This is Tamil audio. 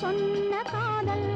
சொன்ன காதல்